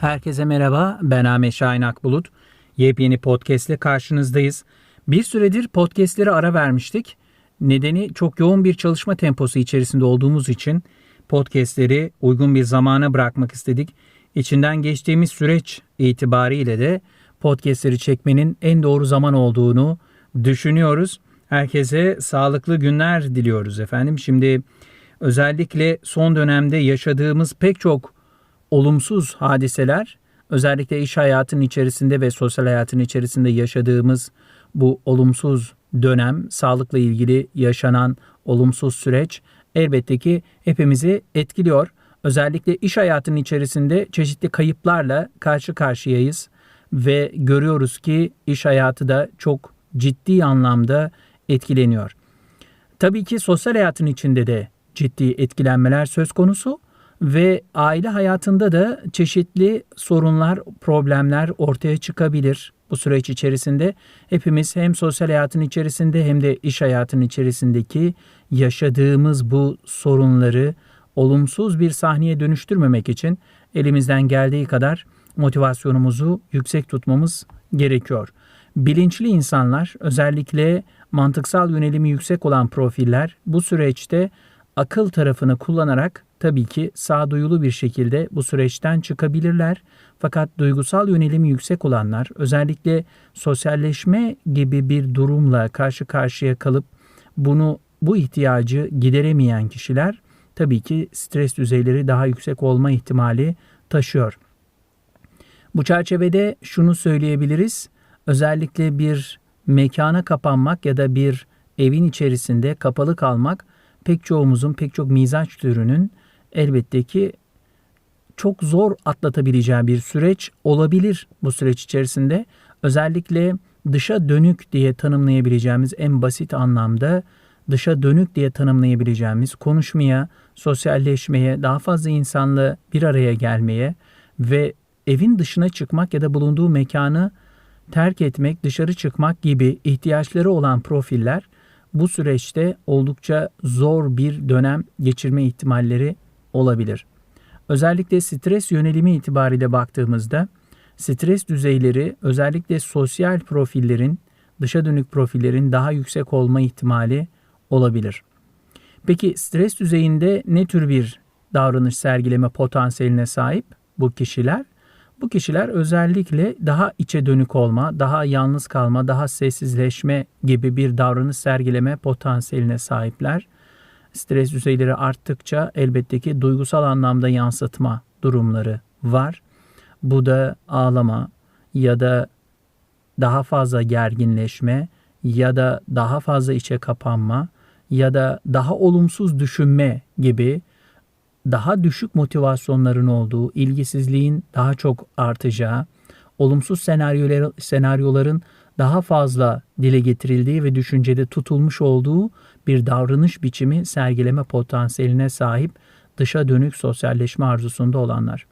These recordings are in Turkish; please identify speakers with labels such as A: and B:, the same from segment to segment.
A: Herkese merhaba, ben Ahmet Şahin Akbulut. Yepyeni podcast ile karşınızdayız. Bir süredir podcastlere ara vermiştik. Nedeni çok yoğun bir çalışma temposu içerisinde olduğumuz için podcastleri uygun bir zamana bırakmak istedik. İçinden geçtiğimiz süreç itibariyle de podcastleri çekmenin en doğru zaman olduğunu düşünüyoruz. Herkese sağlıklı günler diliyoruz efendim. Şimdi özellikle son dönemde yaşadığımız pek çok olumsuz hadiseler özellikle iş hayatının içerisinde ve sosyal hayatın içerisinde yaşadığımız bu olumsuz dönem, sağlıkla ilgili yaşanan olumsuz süreç elbette ki hepimizi etkiliyor. Özellikle iş hayatının içerisinde çeşitli kayıplarla karşı karşıyayız ve görüyoruz ki iş hayatı da çok ciddi anlamda etkileniyor. Tabii ki sosyal hayatın içinde de ciddi etkilenmeler söz konusu ve aile hayatında da çeşitli sorunlar, problemler ortaya çıkabilir bu süreç içerisinde. Hepimiz hem sosyal hayatın içerisinde hem de iş hayatının içerisindeki yaşadığımız bu sorunları olumsuz bir sahneye dönüştürmemek için elimizden geldiği kadar motivasyonumuzu yüksek tutmamız gerekiyor. Bilinçli insanlar özellikle mantıksal yönelimi yüksek olan profiller bu süreçte akıl tarafını kullanarak tabii ki sağduyulu bir şekilde bu süreçten çıkabilirler. Fakat duygusal yönelimi yüksek olanlar özellikle sosyalleşme gibi bir durumla karşı karşıya kalıp bunu bu ihtiyacı gideremeyen kişiler tabii ki stres düzeyleri daha yüksek olma ihtimali taşıyor. Bu çerçevede şunu söyleyebiliriz. Özellikle bir mekana kapanmak ya da bir evin içerisinde kapalı kalmak pek çoğumuzun, pek çok mizaç türünün elbette ki çok zor atlatabileceği bir süreç olabilir bu süreç içerisinde. Özellikle dışa dönük diye tanımlayabileceğimiz en basit anlamda dışa dönük diye tanımlayabileceğimiz konuşmaya, sosyalleşmeye, daha fazla insanla bir araya gelmeye ve evin dışına çıkmak ya da bulunduğu mekanı terk etmek, dışarı çıkmak gibi ihtiyaçları olan profiller bu süreçte oldukça zor bir dönem geçirme ihtimalleri olabilir. Özellikle stres yönelimi itibariyle baktığımızda stres düzeyleri özellikle sosyal profillerin, dışa dönük profillerin daha yüksek olma ihtimali olabilir. Peki stres düzeyinde ne tür bir davranış sergileme potansiyeline sahip bu kişiler? Bu kişiler özellikle daha içe dönük olma, daha yalnız kalma, daha sessizleşme gibi bir davranış sergileme potansiyeline sahipler. Stres düzeyleri arttıkça elbette ki duygusal anlamda yansıtma durumları var. Bu da ağlama ya da daha fazla gerginleşme ya da daha fazla içe kapanma ya da daha olumsuz düşünme gibi daha düşük motivasyonların olduğu, ilgisizliğin daha çok artacağı, olumsuz senaryolar, senaryoların daha fazla dile getirildiği ve düşüncede tutulmuş olduğu bir davranış biçimi sergileme potansiyeline sahip dışa dönük sosyalleşme arzusunda olanlar.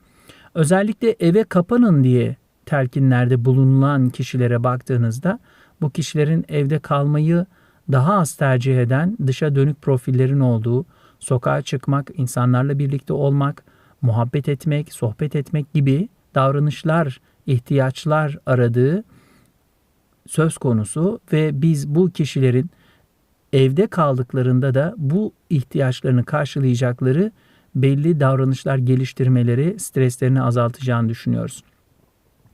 A: Özellikle eve kapanın diye telkinlerde bulunulan kişilere baktığınızda bu kişilerin evde kalmayı daha az tercih eden dışa dönük profillerin olduğu, sokağa çıkmak, insanlarla birlikte olmak, muhabbet etmek, sohbet etmek gibi davranışlar, ihtiyaçlar aradığı söz konusu ve biz bu kişilerin evde kaldıklarında da bu ihtiyaçlarını karşılayacakları belli davranışlar geliştirmeleri streslerini azaltacağını düşünüyoruz.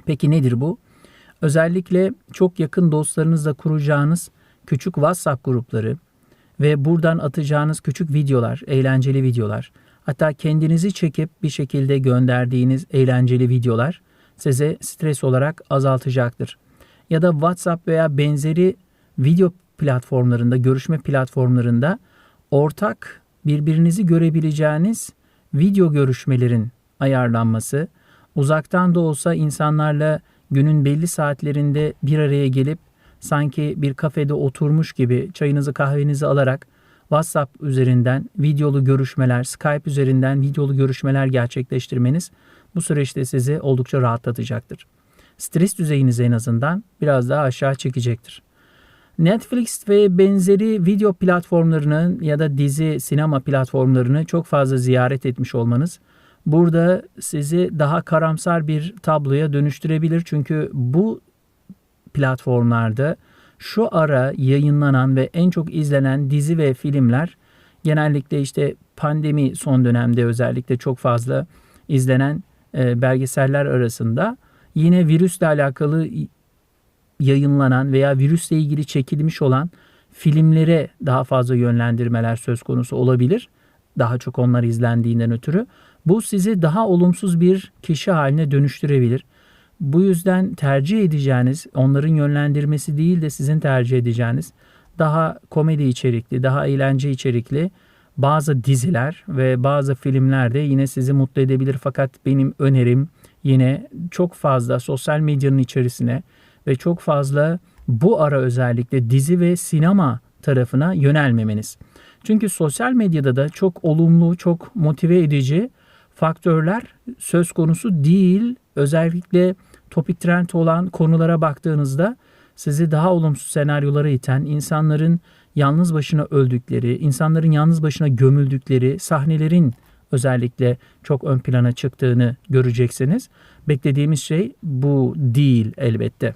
A: Peki nedir bu? Özellikle çok yakın dostlarınızla kuracağınız küçük WhatsApp grupları ve buradan atacağınız küçük videolar, eğlenceli videolar, hatta kendinizi çekip bir şekilde gönderdiğiniz eğlenceli videolar size stres olarak azaltacaktır. Ya da WhatsApp veya benzeri video platformlarında, görüşme platformlarında ortak birbirinizi görebileceğiniz video görüşmelerin ayarlanması, uzaktan da olsa insanlarla günün belli saatlerinde bir araya gelip sanki bir kafede oturmuş gibi çayınızı kahvenizi alarak WhatsApp üzerinden videolu görüşmeler, Skype üzerinden videolu görüşmeler gerçekleştirmeniz bu süreçte sizi oldukça rahatlatacaktır. Stres düzeyinizi en azından biraz daha aşağı çekecektir. Netflix ve benzeri video platformlarını ya da dizi, sinema platformlarını çok fazla ziyaret etmiş olmanız burada sizi daha karamsar bir tabloya dönüştürebilir. Çünkü bu platformlarda şu ara yayınlanan ve en çok izlenen dizi ve filmler genellikle işte pandemi son dönemde özellikle çok fazla izlenen e, belgeseller arasında yine virüsle alakalı yayınlanan veya virüsle ilgili çekilmiş olan filmlere daha fazla yönlendirmeler söz konusu olabilir. Daha çok onlar izlendiğinden ötürü. Bu sizi daha olumsuz bir kişi haline dönüştürebilir. Bu yüzden tercih edeceğiniz, onların yönlendirmesi değil de sizin tercih edeceğiniz daha komedi içerikli, daha eğlence içerikli bazı diziler ve bazı filmler de yine sizi mutlu edebilir. Fakat benim önerim yine çok fazla sosyal medyanın içerisine ve çok fazla bu ara özellikle dizi ve sinema tarafına yönelmemeniz. Çünkü sosyal medyada da çok olumlu, çok motive edici faktörler söz konusu değil. Özellikle topik trend olan konulara baktığınızda sizi daha olumsuz senaryolara iten, insanların yalnız başına öldükleri, insanların yalnız başına gömüldükleri sahnelerin özellikle çok ön plana çıktığını göreceksiniz. Beklediğimiz şey bu değil elbette.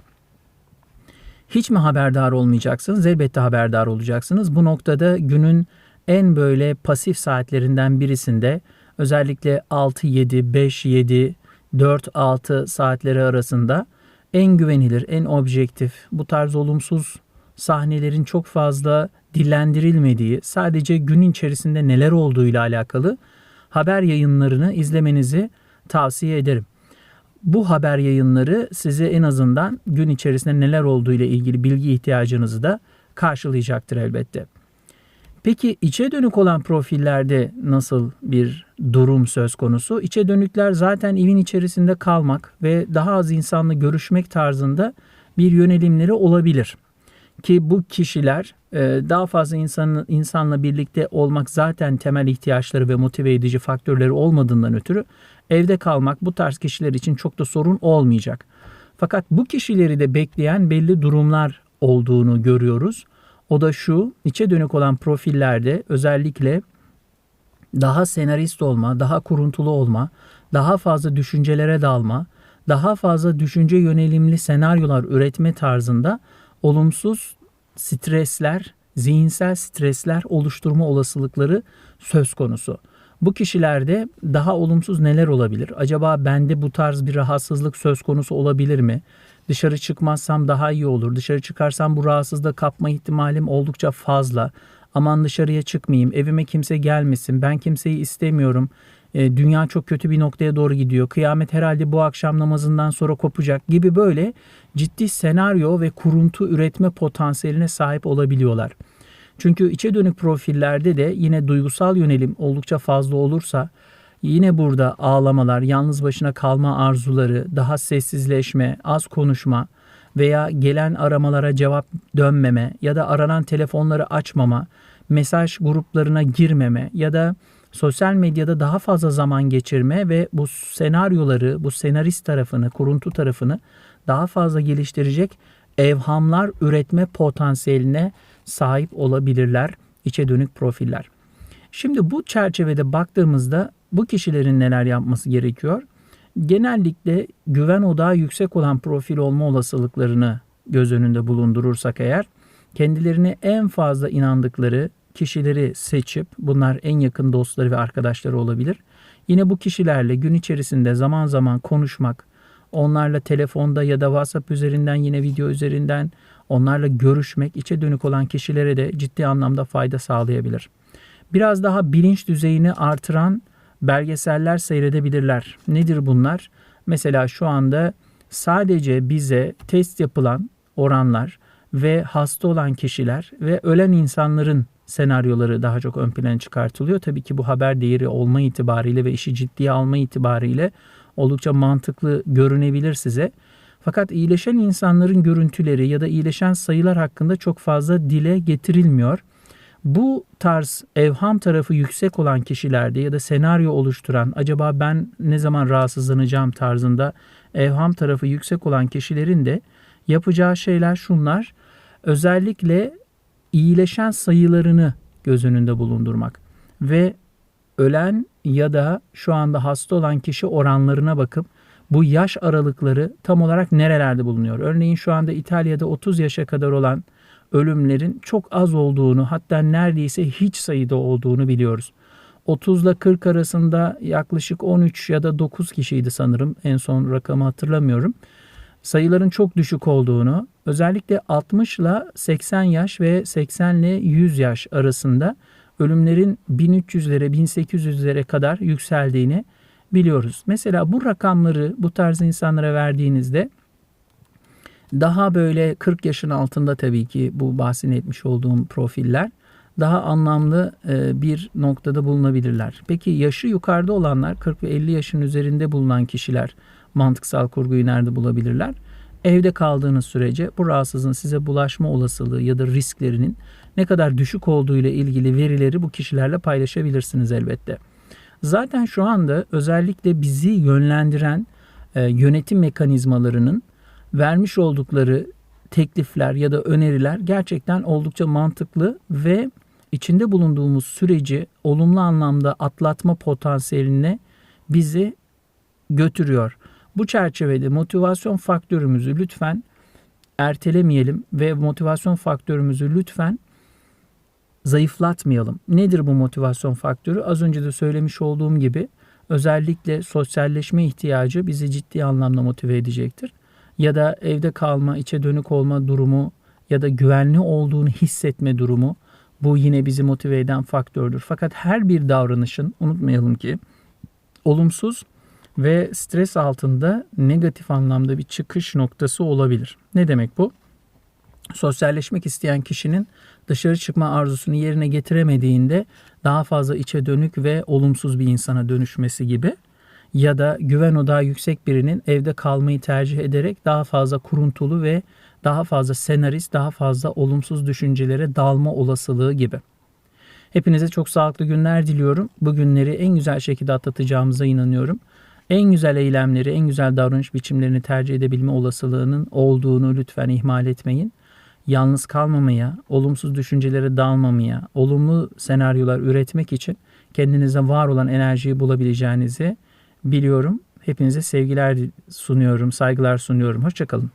A: Hiç mi haberdar olmayacaksınız? Elbette haberdar olacaksınız. Bu noktada günün en böyle pasif saatlerinden birisinde özellikle 6-7, 5-7, 4-6 saatleri arasında en güvenilir, en objektif, bu tarz olumsuz sahnelerin çok fazla dillendirilmediği, sadece gün içerisinde neler olduğu ile alakalı haber yayınlarını izlemenizi tavsiye ederim. Bu haber yayınları size en azından gün içerisinde neler olduğu ile ilgili bilgi ihtiyacınızı da karşılayacaktır elbette. Peki içe dönük olan profillerde nasıl bir durum söz konusu? İçe dönükler zaten evin içerisinde kalmak ve daha az insanla görüşmek tarzında bir yönelimleri olabilir. Ki bu kişiler e, daha fazla insan, insanla birlikte olmak zaten temel ihtiyaçları ve motive edici faktörleri olmadığından ötürü evde kalmak bu tarz kişiler için çok da sorun olmayacak. Fakat bu kişileri de bekleyen belli durumlar olduğunu görüyoruz. O da şu, içe dönük olan profillerde özellikle daha senarist olma, daha kuruntulu olma, daha fazla düşüncelere dalma, daha fazla düşünce yönelimli senaryolar üretme tarzında olumsuz stresler, zihinsel stresler oluşturma olasılıkları söz konusu. Bu kişilerde daha olumsuz neler olabilir? Acaba bende bu tarz bir rahatsızlık söz konusu olabilir mi? Dışarı çıkmazsam daha iyi olur. Dışarı çıkarsam bu rahatsızlığı kapma ihtimalim oldukça fazla. Aman dışarıya çıkmayayım, evime kimse gelmesin, ben kimseyi istemiyorum. E, dünya çok kötü bir noktaya doğru gidiyor. Kıyamet herhalde bu akşam namazından sonra kopacak gibi böyle ciddi senaryo ve kuruntu üretme potansiyeline sahip olabiliyorlar. Çünkü içe dönük profillerde de yine duygusal yönelim oldukça fazla olursa yine burada ağlamalar, yalnız başına kalma arzuları, daha sessizleşme, az konuşma veya gelen aramalara cevap dönmeme ya da aranan telefonları açmama, mesaj gruplarına girmeme ya da sosyal medyada daha fazla zaman geçirme ve bu senaryoları, bu senarist tarafını, kuruntu tarafını daha fazla geliştirecek evhamlar üretme potansiyeline sahip olabilirler içe dönük profiller. Şimdi bu çerçevede baktığımızda bu kişilerin neler yapması gerekiyor? Genellikle güven odağı yüksek olan profil olma olasılıklarını göz önünde bulundurursak eğer kendilerini en fazla inandıkları kişileri seçip bunlar en yakın dostları ve arkadaşları olabilir. Yine bu kişilerle gün içerisinde zaman zaman konuşmak, onlarla telefonda ya da WhatsApp üzerinden yine video üzerinden onlarla görüşmek içe dönük olan kişilere de ciddi anlamda fayda sağlayabilir. Biraz daha bilinç düzeyini artıran belgeseller seyredebilirler. Nedir bunlar? Mesela şu anda sadece bize test yapılan oranlar ve hasta olan kişiler ve ölen insanların senaryoları daha çok ön plana çıkartılıyor. Tabii ki bu haber değeri olma itibariyle ve işi ciddiye alma itibariyle oldukça mantıklı görünebilir size. Fakat iyileşen insanların görüntüleri ya da iyileşen sayılar hakkında çok fazla dile getirilmiyor. Bu tarz evham tarafı yüksek olan kişilerde ya da senaryo oluşturan acaba ben ne zaman rahatsızlanacağım tarzında evham tarafı yüksek olan kişilerin de yapacağı şeyler şunlar. Özellikle iyileşen sayılarını göz önünde bulundurmak ve ölen ya da şu anda hasta olan kişi oranlarına bakıp bu yaş aralıkları tam olarak nerelerde bulunuyor? Örneğin şu anda İtalya'da 30 yaşa kadar olan ölümlerin çok az olduğunu hatta neredeyse hiç sayıda olduğunu biliyoruz. 30 ile 40 arasında yaklaşık 13 ya da 9 kişiydi sanırım. En son rakamı hatırlamıyorum. Sayıların çok düşük olduğunu, özellikle 60 ile 80 yaş ve 80 ile 100 yaş arasında ölümlerin 1300'lere 1800'lere kadar yükseldiğini biliyoruz. Mesela bu rakamları bu tarz insanlara verdiğinizde daha böyle 40 yaşın altında tabii ki bu bahsini etmiş olduğum profiller daha anlamlı e, bir noktada bulunabilirler. Peki yaşı yukarıda olanlar 40 ve 50 yaşın üzerinde bulunan kişiler mantıksal kurguyu nerede bulabilirler? Evde kaldığınız sürece bu rahatsızlığın size bulaşma olasılığı ya da risklerinin ne kadar düşük olduğu ile ilgili verileri bu kişilerle paylaşabilirsiniz elbette. Zaten şu anda özellikle bizi yönlendiren e, yönetim mekanizmalarının vermiş oldukları teklifler ya da öneriler gerçekten oldukça mantıklı ve içinde bulunduğumuz süreci olumlu anlamda atlatma potansiyeline bizi götürüyor. Bu çerçevede motivasyon faktörümüzü lütfen ertelemeyelim ve motivasyon faktörümüzü lütfen zayıflatmayalım. Nedir bu motivasyon faktörü? Az önce de söylemiş olduğum gibi özellikle sosyalleşme ihtiyacı bizi ciddi anlamda motive edecektir. Ya da evde kalma, içe dönük olma durumu ya da güvenli olduğunu hissetme durumu bu yine bizi motive eden faktördür. Fakat her bir davranışın unutmayalım ki olumsuz ve stres altında negatif anlamda bir çıkış noktası olabilir. Ne demek bu? Sosyalleşmek isteyen kişinin dışarı çıkma arzusunu yerine getiremediğinde daha fazla içe dönük ve olumsuz bir insana dönüşmesi gibi ya da güven odağı yüksek birinin evde kalmayı tercih ederek daha fazla kuruntulu ve daha fazla senarist, daha fazla olumsuz düşüncelere dalma olasılığı gibi. Hepinize çok sağlıklı günler diliyorum. Bu günleri en güzel şekilde atlatacağımıza inanıyorum. En güzel eylemleri, en güzel davranış biçimlerini tercih edebilme olasılığının olduğunu lütfen ihmal etmeyin. Yalnız kalmamaya, olumsuz düşüncelere dalmamaya, olumlu senaryolar üretmek için kendinize var olan enerjiyi bulabileceğinizi biliyorum. Hepinize sevgiler sunuyorum, saygılar sunuyorum. Hoşçakalın.